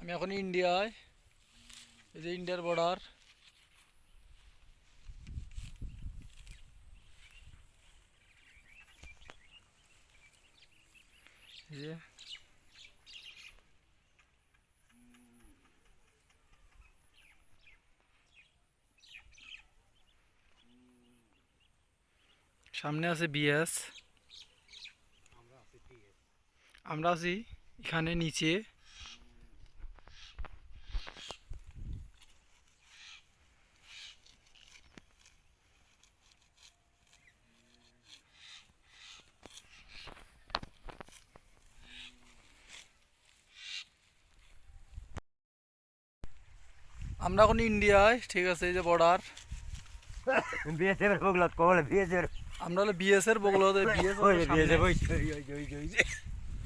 আমি এখন ইন্ডিয়ায় এই যে ইন্ডিয়ার বর্ডার সামনে আছে বিএস আমরা আছি এখানে নিচে। আমরা এখন ইন্ডিয়ায় ঠিক আছে এই যে বর্ডার বিএসএফ এর বগলত কবলে বিএসএফ আমরা হলো বিএস এর বগল বিএস ওই বিএসএফ ওই ওই ওই ওই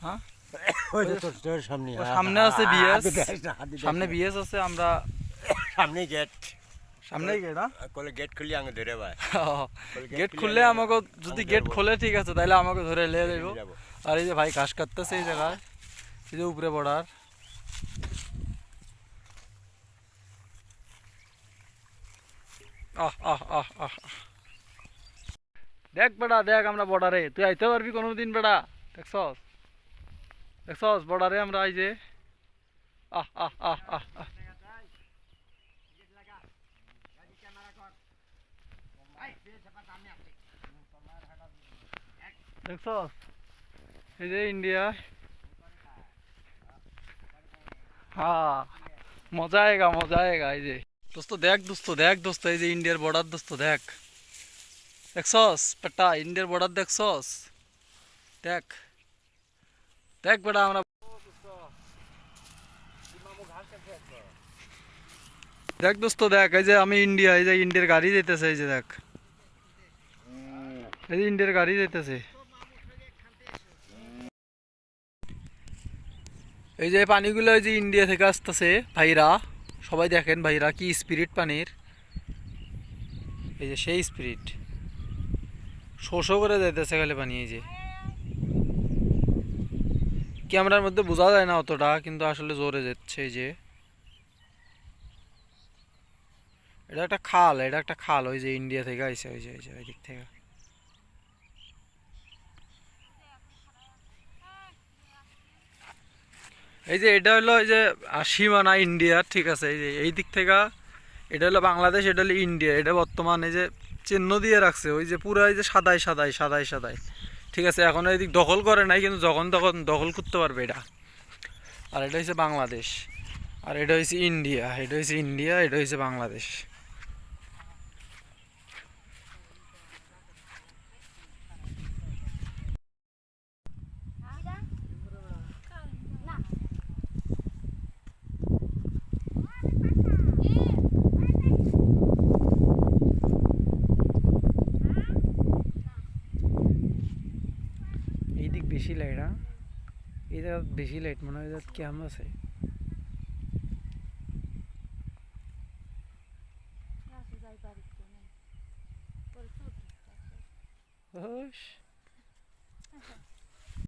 হ্যাঁ? ওই তোর তোর সামনে। সামনে আছে BS সামনে বিএস আছে আমরা সামনে গেট সামনে গেট হ্যাঁ? কলে গেট খুলি আঙে ধরে ভাই। গেট খুললে আমাকে যদি গেট খোলে ঠিক আছে তাহলে আমাকে ধরে নিয়ে যাব। আর এই যে ভাই ঘাস কাটতেছে এই জায়গায়। এই যে উপরে বর্ডার আহ আহ আহ আহ আহ। দেখ বেটা দেখ আমরা বর্ডারে তুই আইতে পারবি কোনোদিন বেটা দেখছস দেখছস বর্ডারে আমরা এই যে আহ আহ আহ আহ আহ দেখছস এই যে ইন্ডিয়া হ্যাঁ মজা আয়েগা মজা আয়েগা এই যে দোস্ত দেখ দোস্ত দেখ দোস্ত এই যে ইন্ডিয়ার বর্ডার দোস্ত দেখ দেখছস পেটা ইন্ডিয়ার বর্ডার দেখছস দেখ দেখ বেটা আমরা দেখ দোস্ত দেখ এই যে আমি ইন্ডিয়া এই যে ইন্ডিয়ার গাড়ি যেতেছে এই যে দেখ এই যে ইন্ডিয়ার গাড়ি যেতেছে এই যে পানিগুলো এই যে ইন্ডিয়া থেকে আসতেছে ভাইরা সবাই দেখেন ভাইরা কি স্পিরিট পানির? এই যে সেই স্পিরিট শো শো করে যাইতেছে খালি পানি, এই যে। ক্যামেরার মধ্যে বোঝা যায় না অতটা, কিন্তু আসলে জোরে যাচ্ছে, এই যে। এটা একটা খাল, এটা একটা খাল, ওই যে ইন্ডিয়া থেকে আইসে ওই যে ওই যে, ওই দিক থেকে। এই যে এটা হলো এই যে সীমানা ইন্ডিয়া, ঠিক আছে? এই যে এই দিক থেকে এটা হলো বাংলাদেশ, এটা হলো ইন্ডিয়া। এটা বর্তমান এই যে চিহ্ন দিয়ে রাখছে, ওই যে পুরো এই যে সাদাই সাদাই সাদাই সাদাই। ঠিক আছে, এখন এই দিক দখল করে নাই, কিন্তু যখন তখন দখল করতে পারবে এটা। আর এটা হচ্ছে বাংলাদেশ। আর এটা হচ্ছে ইন্ডিয়া, এটা হচ্ছে ইন্ডিয়া, এটা হচ্ছে বাংলাদেশ। বেশি লাইট হ্যাঁ এটা বেশি লাইট মনে হয় কি আম আছে Oh,